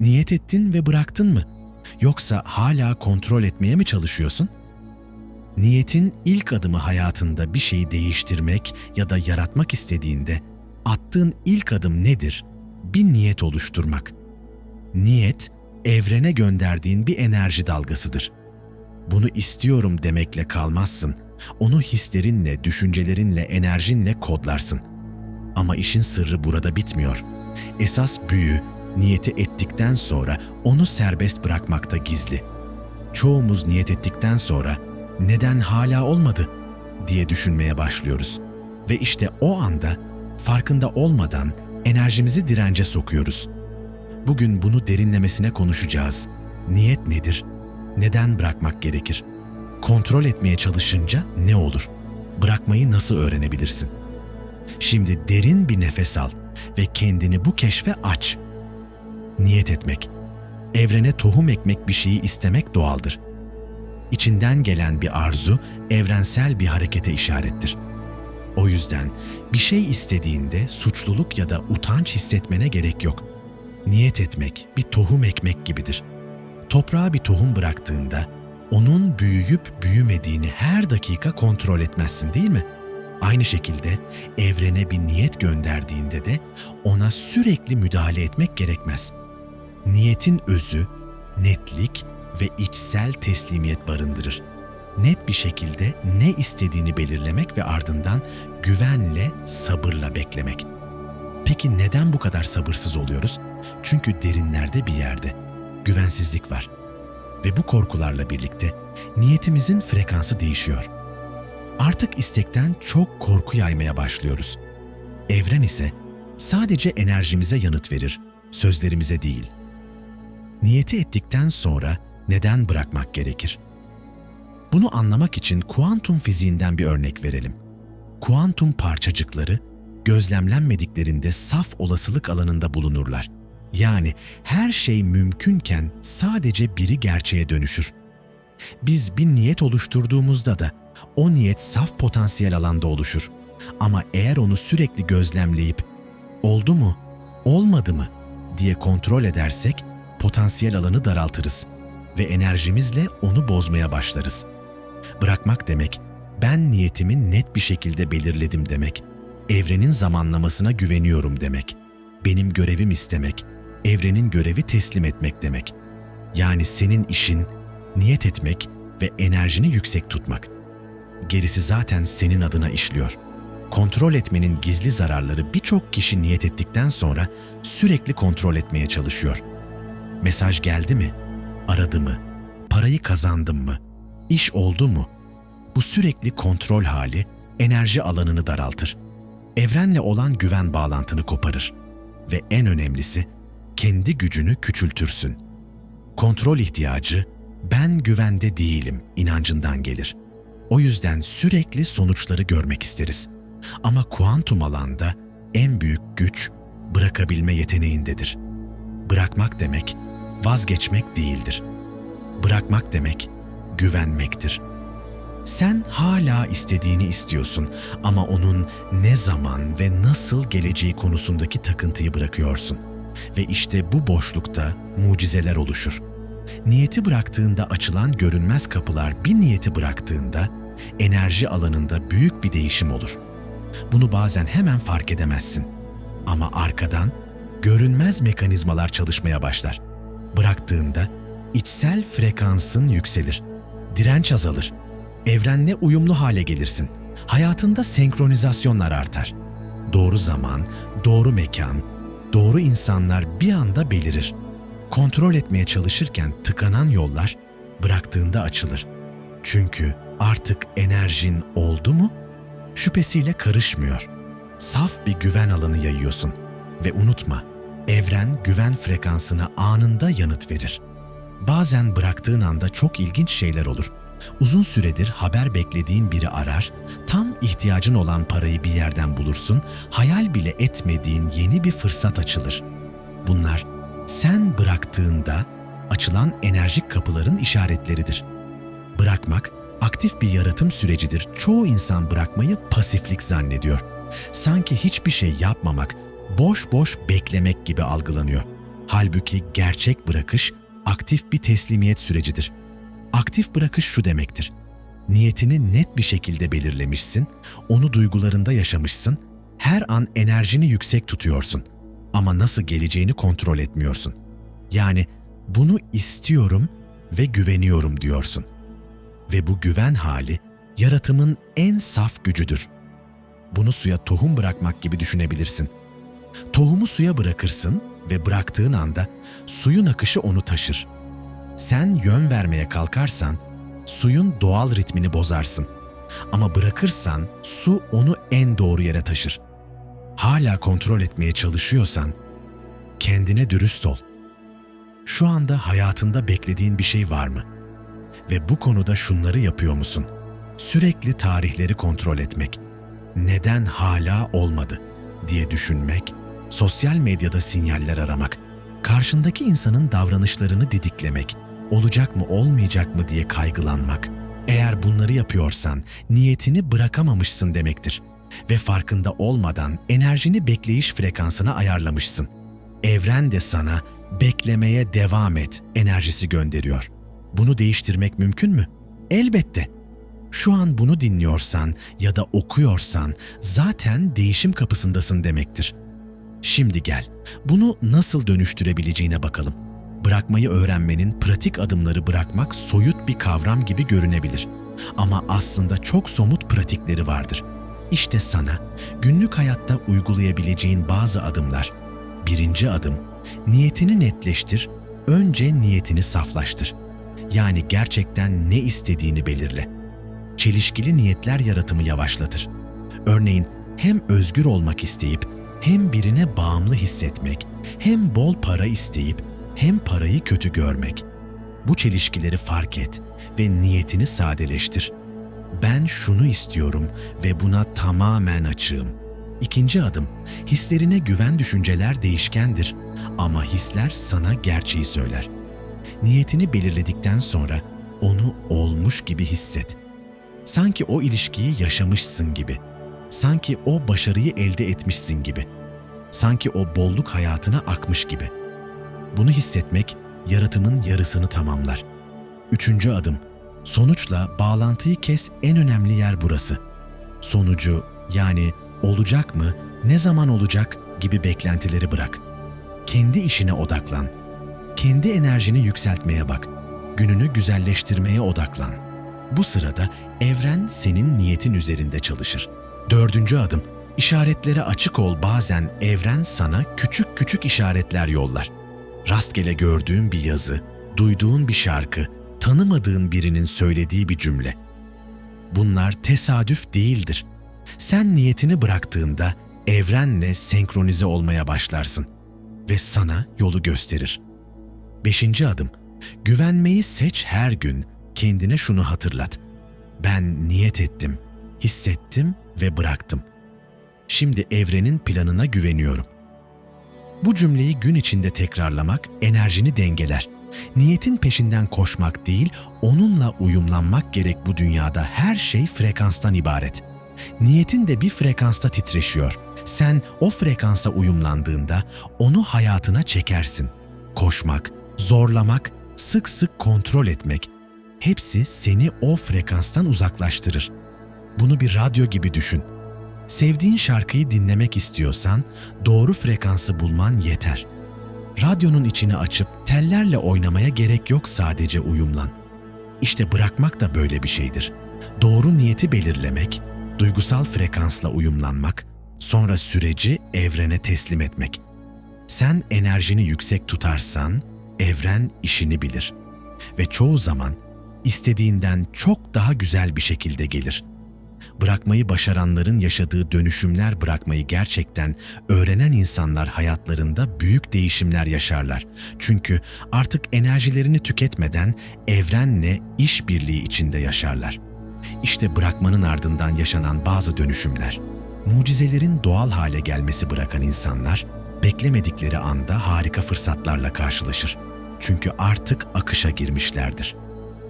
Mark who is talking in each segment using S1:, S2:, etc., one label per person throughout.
S1: Niyet ettin ve bıraktın mı? Yoksa hala kontrol etmeye mi çalışıyorsun? Niyetin ilk adımı hayatında bir şeyi değiştirmek ya da yaratmak istediğinde attığın ilk adım nedir? Bir niyet oluşturmak. Niyet, evrene gönderdiğin bir enerji dalgasıdır. Bunu istiyorum demekle kalmazsın. Onu hislerinle, düşüncelerinle, enerjinle kodlarsın. Ama işin sırrı burada bitmiyor. Esas büyü, niyeti ettikten sonra onu serbest bırakmakta gizli. Çoğumuz niyet ettikten sonra neden hala olmadı diye düşünmeye başlıyoruz. Ve işte o anda farkında olmadan enerjimizi dirence sokuyoruz. Bugün bunu derinlemesine konuşacağız. Niyet nedir? Neden bırakmak gerekir? Kontrol etmeye çalışınca ne olur? Bırakmayı nasıl öğrenebilirsin? Şimdi derin bir nefes al ve kendini bu keşfe aç. Niyet etmek, evrene tohum ekmek bir şeyi istemek doğaldır. İçinden gelen bir arzu evrensel bir harekete işarettir. O yüzden bir şey istediğinde suçluluk ya da utanç hissetmene gerek yok. Niyet etmek bir tohum ekmek gibidir. Toprağa bir tohum bıraktığında onun büyüyüp büyümediğini her dakika kontrol etmezsin değil mi? Aynı şekilde evrene bir niyet gönderdiğinde de ona sürekli müdahale etmek gerekmez. Niyetin özü netlik ve içsel teslimiyet barındırır. Net bir şekilde ne istediğini belirlemek ve ardından güvenle, sabırla beklemek. Peki neden bu kadar sabırsız oluyoruz? Çünkü derinlerde bir yerde güvensizlik var. Ve bu korkularla birlikte niyetimizin frekansı değişiyor. Artık istekten çok korku yaymaya başlıyoruz. Evren ise sadece enerjimize yanıt verir, sözlerimize değil. Niyeti ettikten sonra neden bırakmak gerekir? Bunu anlamak için kuantum fiziğinden bir örnek verelim. Kuantum parçacıkları gözlemlenmediklerinde saf olasılık alanında bulunurlar. Yani her şey mümkünken sadece biri gerçeğe dönüşür. Biz bir niyet oluşturduğumuzda da o niyet saf potansiyel alanda oluşur. Ama eğer onu sürekli gözlemleyip oldu mu, olmadı mı diye kontrol edersek potansiyel alanı daraltırız ve enerjimizle onu bozmaya başlarız. Bırakmak demek, ben niyetimi net bir şekilde belirledim demek. Evrenin zamanlamasına güveniyorum demek. Benim görevim istemek, evrenin görevi teslim etmek demek. Yani senin işin niyet etmek ve enerjini yüksek tutmak. Gerisi zaten senin adına işliyor. Kontrol etmenin gizli zararları birçok kişi niyet ettikten sonra sürekli kontrol etmeye çalışıyor. Mesaj geldi mi? Aradı mı? Parayı kazandım mı? İş oldu mu? Bu sürekli kontrol hali enerji alanını daraltır. Evrenle olan güven bağlantını koparır ve en önemlisi kendi gücünü küçültürsün. Kontrol ihtiyacı ben güvende değilim inancından gelir. O yüzden sürekli sonuçları görmek isteriz. Ama kuantum alanda en büyük güç bırakabilme yeteneğindedir. Bırakmak demek vazgeçmek değildir. Bırakmak demek güvenmektir. Sen hala istediğini istiyorsun ama onun ne zaman ve nasıl geleceği konusundaki takıntıyı bırakıyorsun. Ve işte bu boşlukta mucizeler oluşur. Niyeti bıraktığında açılan görünmez kapılar bir niyeti bıraktığında enerji alanında büyük bir değişim olur. Bunu bazen hemen fark edemezsin. Ama arkadan görünmez mekanizmalar çalışmaya başlar. Bıraktığında içsel frekansın yükselir. Direnç azalır. Evrenle uyumlu hale gelirsin. Hayatında senkronizasyonlar artar. Doğru zaman, doğru mekan, doğru insanlar bir anda belirir. Kontrol etmeye çalışırken tıkanan yollar bıraktığında açılır. Çünkü artık enerjin oldu mu şüphesiyle karışmıyor. Saf bir güven alanı yayıyorsun ve unutma, evren güven frekansına anında yanıt verir. Bazen bıraktığın anda çok ilginç şeyler olur. Uzun süredir haber beklediğin biri arar, tam ihtiyacın olan parayı bir yerden bulursun, hayal bile etmediğin yeni bir fırsat açılır. Bunlar sen bıraktığında açılan enerjik kapıların işaretleridir. Bırakmak aktif bir yaratım sürecidir. Çoğu insan bırakmayı pasiflik zannediyor. Sanki hiçbir şey yapmamak, boş boş beklemek gibi algılanıyor. Halbuki gerçek bırakış aktif bir teslimiyet sürecidir. Aktif bırakış şu demektir. Niyetini net bir şekilde belirlemişsin, onu duygularında yaşamışsın, her an enerjini yüksek tutuyorsun ama nasıl geleceğini kontrol etmiyorsun. Yani bunu istiyorum ve güveniyorum diyorsun. Ve bu güven hali yaratımın en saf gücüdür. Bunu suya tohum bırakmak gibi düşünebilirsin. Tohumu suya bırakırsın ve bıraktığın anda suyun akışı onu taşır. Sen yön vermeye kalkarsan suyun doğal ritmini bozarsın. Ama bırakırsan su onu en doğru yere taşır. Hala kontrol etmeye çalışıyorsan kendine dürüst ol. Şu anda hayatında beklediğin bir şey var mı? Ve bu konuda şunları yapıyor musun? Sürekli tarihleri kontrol etmek. Neden hala olmadı diye düşünmek, sosyal medyada sinyaller aramak, karşındaki insanın davranışlarını didiklemek, olacak mı olmayacak mı diye kaygılanmak. Eğer bunları yapıyorsan niyetini bırakamamışsın demektir ve farkında olmadan enerjini bekleyiş frekansına ayarlamışsın. Evren de sana beklemeye devam et enerjisi gönderiyor. Bunu değiştirmek mümkün mü? Elbette. Şu an bunu dinliyorsan ya da okuyorsan zaten değişim kapısındasın demektir. Şimdi gel, bunu nasıl dönüştürebileceğine bakalım. Bırakmayı öğrenmenin pratik adımları bırakmak soyut bir kavram gibi görünebilir. Ama aslında çok somut pratikleri vardır. İşte sana günlük hayatta uygulayabileceğin bazı adımlar. Birinci adım, niyetini netleştir, önce niyetini saflaştır. Yani gerçekten ne istediğini belirle. Çelişkili niyetler yaratımı yavaşlatır. Örneğin hem özgür olmak isteyip hem birine bağımlı hissetmek, hem bol para isteyip hem parayı kötü görmek. Bu çelişkileri fark et ve niyetini sadeleştir. Ben şunu istiyorum ve buna tamamen açığım. İkinci adım, hislerine güven düşünceler değişkendir ama hisler sana gerçeği söyler. Niyetini belirledikten sonra onu olmuş gibi hisset. Sanki o ilişkiyi yaşamışsın gibi. Sanki o başarıyı elde etmişsin gibi. Sanki o bolluk hayatına akmış gibi. Bunu hissetmek yaratımın yarısını tamamlar. Üçüncü adım, sonuçla bağlantıyı kes en önemli yer burası. Sonucu yani olacak mı, ne zaman olacak gibi beklentileri bırak. Kendi işine odaklan. Kendi enerjini yükseltmeye bak. Gününü güzelleştirmeye odaklan. Bu sırada evren senin niyetin üzerinde çalışır. Dördüncü adım, işaretlere açık ol bazen evren sana küçük küçük işaretler yollar. Rastgele gördüğün bir yazı, duyduğun bir şarkı, tanımadığın birinin söylediği bir cümle. Bunlar tesadüf değildir. Sen niyetini bıraktığında evrenle senkronize olmaya başlarsın ve sana yolu gösterir. Beşinci adım, güvenmeyi seç her gün, kendine şunu hatırlat. Ben niyet ettim, hissettim ve bıraktım. Şimdi evrenin planına güveniyorum. Bu cümleyi gün içinde tekrarlamak enerjini dengeler. Niyetin peşinden koşmak değil, onunla uyumlanmak gerek bu dünyada her şey frekanstan ibaret. Niyetin de bir frekansta titreşiyor. Sen o frekansa uyumlandığında onu hayatına çekersin. Koşmak, zorlamak, sık sık kontrol etmek hepsi seni o frekanstan uzaklaştırır. Bunu bir radyo gibi düşün. Sevdiğin şarkıyı dinlemek istiyorsan doğru frekansı bulman yeter. Radyonun içini açıp tellerle oynamaya gerek yok sadece uyumlan. İşte bırakmak da böyle bir şeydir. Doğru niyeti belirlemek, duygusal frekansla uyumlanmak, sonra süreci evrene teslim etmek. Sen enerjini yüksek tutarsan evren işini bilir ve çoğu zaman istediğinden çok daha güzel bir şekilde gelir.'' Bırakmayı başaranların yaşadığı dönüşümler bırakmayı gerçekten öğrenen insanlar hayatlarında büyük değişimler yaşarlar. Çünkü artık enerjilerini tüketmeden evrenle işbirliği içinde yaşarlar. İşte bırakmanın ardından yaşanan bazı dönüşümler. Mucizelerin doğal hale gelmesi bırakan insanlar beklemedikleri anda harika fırsatlarla karşılaşır. Çünkü artık akışa girmişlerdir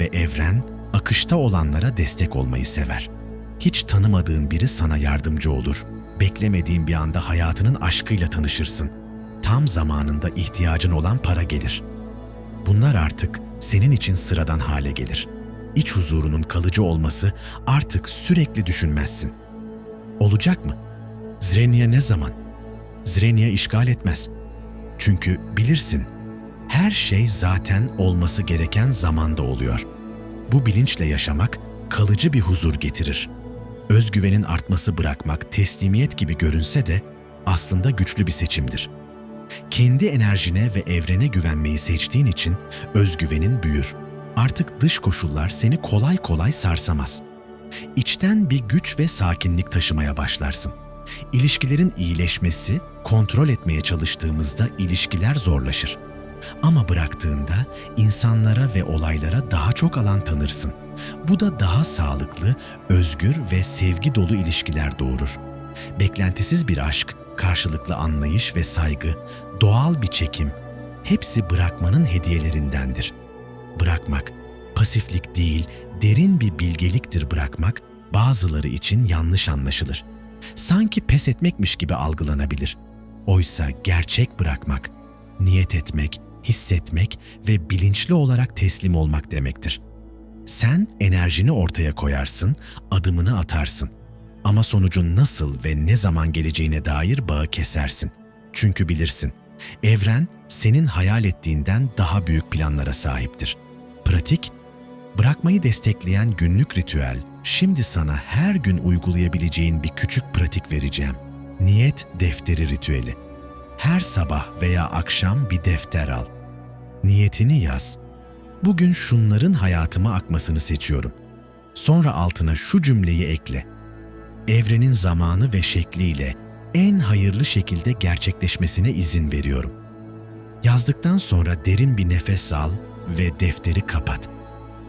S1: ve evren akışta olanlara destek olmayı sever.'' Hiç tanımadığın biri sana yardımcı olur. Beklemediğin bir anda hayatının aşkıyla tanışırsın. tam zamanında ihtiyacın olan para gelir. Bunlar artık senin için sıradan hale gelir. İç huzurunun kalıcı olması artık sürekli düşünmezsin. Olacak mı? Zrenya ne zaman? Zrenya işgal etmez. Çünkü bilirsin, her şey zaten olması gereken zamanda oluyor. Bu bilinçle yaşamak kalıcı bir huzur getirir. Özgüvenin artması bırakmak teslimiyet gibi görünse de aslında güçlü bir seçimdir. Kendi enerjine ve evrene güvenmeyi seçtiğin için özgüvenin büyür. Artık dış koşullar seni kolay kolay sarsamaz. İçten bir güç ve sakinlik taşımaya başlarsın. İlişkilerin iyileşmesi, kontrol etmeye çalıştığımızda ilişkiler zorlaşır. Ama bıraktığında insanlara ve olaylara daha çok alan tanırsın. Bu da daha sağlıklı, özgür ve sevgi dolu ilişkiler doğurur. Beklentisiz bir aşk, karşılıklı anlayış ve saygı, doğal bir çekim, hepsi bırakmanın hediyelerindendir. Bırakmak, pasiflik değil, derin bir bilgeliktir bırakmak, bazıları için yanlış anlaşılır. Sanki pes etmekmiş gibi algılanabilir. Oysa gerçek bırakmak, niyet etmek, hissetmek ve bilinçli olarak teslim olmak demektir. Sen enerjini ortaya koyarsın, adımını atarsın. Ama sonucun nasıl ve ne zaman geleceğine dair bağı kesersin. Çünkü bilirsin, evren senin hayal ettiğinden daha büyük planlara sahiptir. Pratik, bırakmayı destekleyen günlük ritüel, şimdi sana her gün uygulayabileceğin bir küçük pratik vereceğim. Niyet defteri ritüeli. Her sabah veya akşam bir defter al. Niyetini yaz. Bugün şunların hayatıma akmasını seçiyorum. Sonra altına şu cümleyi ekle. Evrenin zamanı ve şekliyle en hayırlı şekilde gerçekleşmesine izin veriyorum. Yazdıktan sonra derin bir nefes al ve defteri kapat.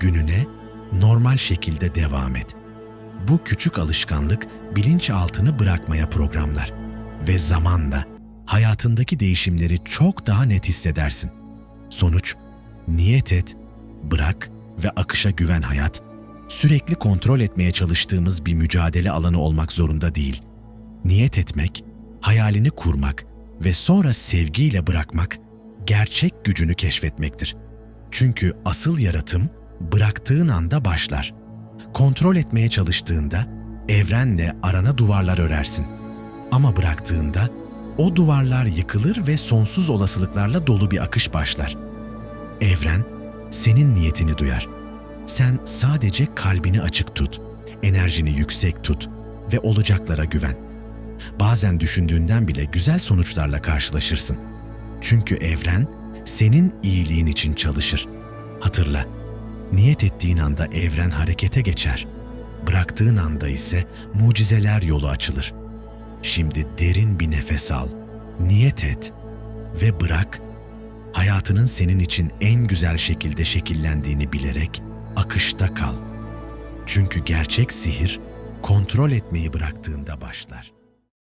S1: Gününe normal şekilde devam et. Bu küçük alışkanlık bilinçaltını bırakmaya programlar ve zamanla hayatındaki değişimleri çok daha net hissedersin. Sonuç, niyet et, bırak ve akışa güven hayat, sürekli kontrol etmeye çalıştığımız bir mücadele alanı olmak zorunda değil. Niyet etmek, hayalini kurmak ve sonra sevgiyle bırakmak, gerçek gücünü keşfetmektir. Çünkü asıl yaratım bıraktığın anda başlar. Kontrol etmeye çalıştığında evrenle arana duvarlar örersin. Ama bıraktığında o duvarlar yıkılır ve sonsuz olasılıklarla dolu bir akış başlar. Evren senin niyetini duyar. Sen sadece kalbini açık tut, enerjini yüksek tut ve olacaklara güven. Bazen düşündüğünden bile güzel sonuçlarla karşılaşırsın. Çünkü evren senin iyiliğin için çalışır. Hatırla, niyet ettiğin anda evren harekete geçer. Bıraktığın anda ise mucizeler yolu açılır. Şimdi derin bir nefes al, niyet et ve bırak. Hayatının senin için en güzel şekilde şekillendiğini bilerek akışta kal. Çünkü gerçek sihir kontrol etmeyi bıraktığında başlar.''